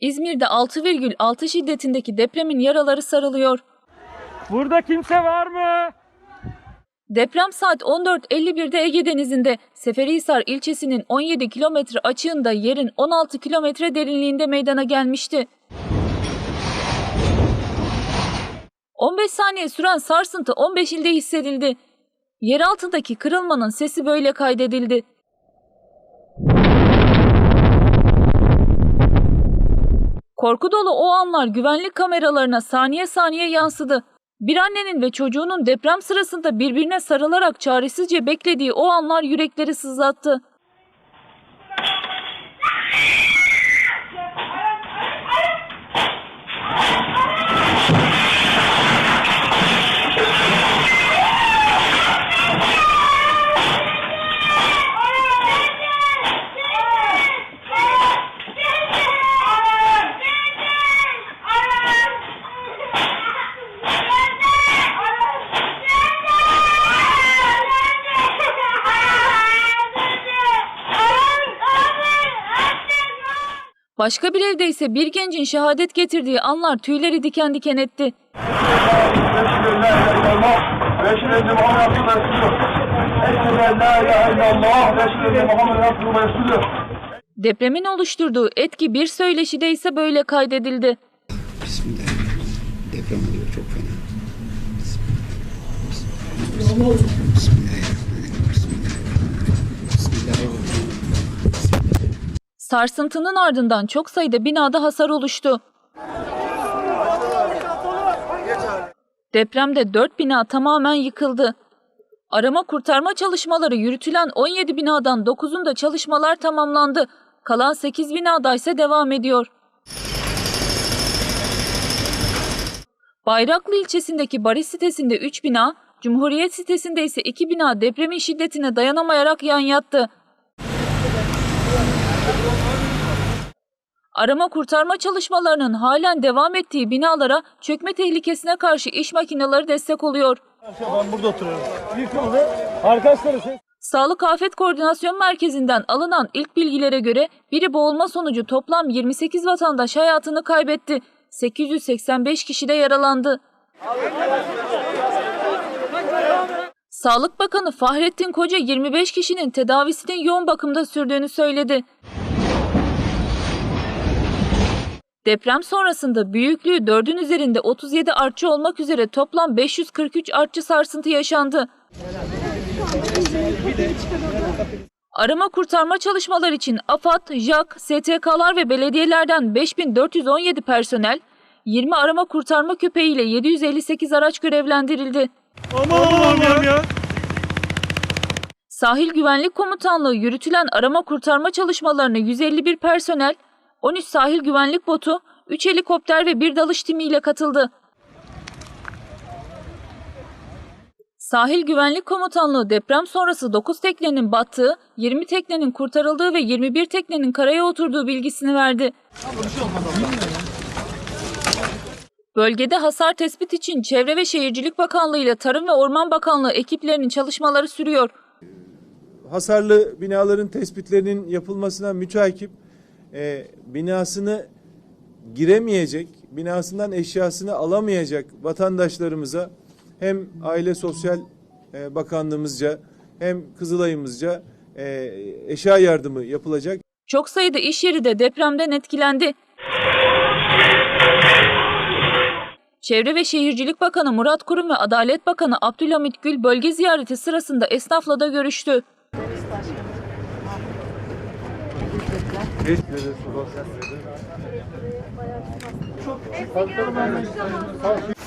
İzmir'de 6,6 şiddetindeki depremin yaraları sarılıyor. Burada kimse var mı? Deprem saat 14.51'de Ege Denizi'nde Seferihisar ilçesinin 17 kilometre açığında yerin 16 kilometre derinliğinde meydana gelmişti. 15 saniye süren sarsıntı 15 ilde hissedildi. Yer altındaki kırılmanın sesi böyle kaydedildi. Korku dolu o anlar güvenlik kameralarına saniye saniye yansıdı. Bir annenin ve çocuğunun deprem sırasında birbirine sarılarak çaresizce beklediği o anlar yürekleri sızlattı. Başka bir evde ise bir gencin şehadet getirdiği anlar tüyleri diken diken etti. Depremin oluşturduğu etki bir söyleşide ise böyle kaydedildi. Bismillahirrahmanirrahim. Deprem oluyor çok fena. Bismillahirrahmanirrahim. Bismillahirrahmanirrahim. Sarsıntının ardından çok sayıda binada hasar oluştu. Depremde 4 bina tamamen yıkıldı. Arama kurtarma çalışmaları yürütülen 17 binadan 9'unda çalışmalar tamamlandı. Kalan 8 binada ise devam ediyor. Bayraklı ilçesindeki Barış sitesinde 3 bina, Cumhuriyet sitesinde ise 2 bina depremin şiddetine dayanamayarak yan yattı. Arama kurtarma çalışmalarının halen devam ettiği binalara çökme tehlikesine karşı iş makineleri destek oluyor. Ben burada oturuyorum. Yıkıldı. Arkadaşlar ses. Sağlık Afet Koordinasyon Merkezi'nden alınan ilk bilgilere göre biri boğulma sonucu toplam 28 vatandaş hayatını kaybetti. 885 kişi de yaralandı. Sağlık Bakanı Fahrettin Koca 25 kişinin tedavisinin yoğun bakımda sürdüğünü söyledi. Deprem sonrasında büyüklüğü 4'ün üzerinde 37 artçı olmak üzere toplam 543 artçı sarsıntı yaşandı. Arama kurtarma çalışmalar için AFAD, JAK, STK'lar ve belediyelerden 5417 personel, 20 arama kurtarma köpeğiyle 758 araç görevlendirildi. Aman Allah'ım ya. Sahil Güvenlik Komutanlığı yürütülen arama kurtarma çalışmalarına 151 personel, 13 sahil güvenlik botu, 3 helikopter ve bir dalış timiyle katıldı. Sahil Güvenlik Komutanlığı deprem sonrası 9 teknenin battığı, 20 teknenin kurtarıldığı ve 21 teknenin karaya oturduğu bilgisini verdi. Bölgede hasar tespit için Çevre ve Şehircilik Bakanlığı ile Tarım ve Orman Bakanlığı ekiplerinin çalışmaları sürüyor. Hasarlı binaların tespitlerinin yapılmasına müteakip e, binasını giremeyecek, binasından eşyasını alamayacak vatandaşlarımıza hem Aile Sosyal e, Bakanlığımızca hem Kızılay'ımızca e, eşya yardımı yapılacak. Çok sayıda iş yeri de depremden etkilendi. Çevre ve Şehircilik Bakanı Murat Kurum ve Adalet Bakanı Abdülhamit Gül bölge ziyareti sırasında esnafla da görüştü. Geç. Çok eski görmüştüm.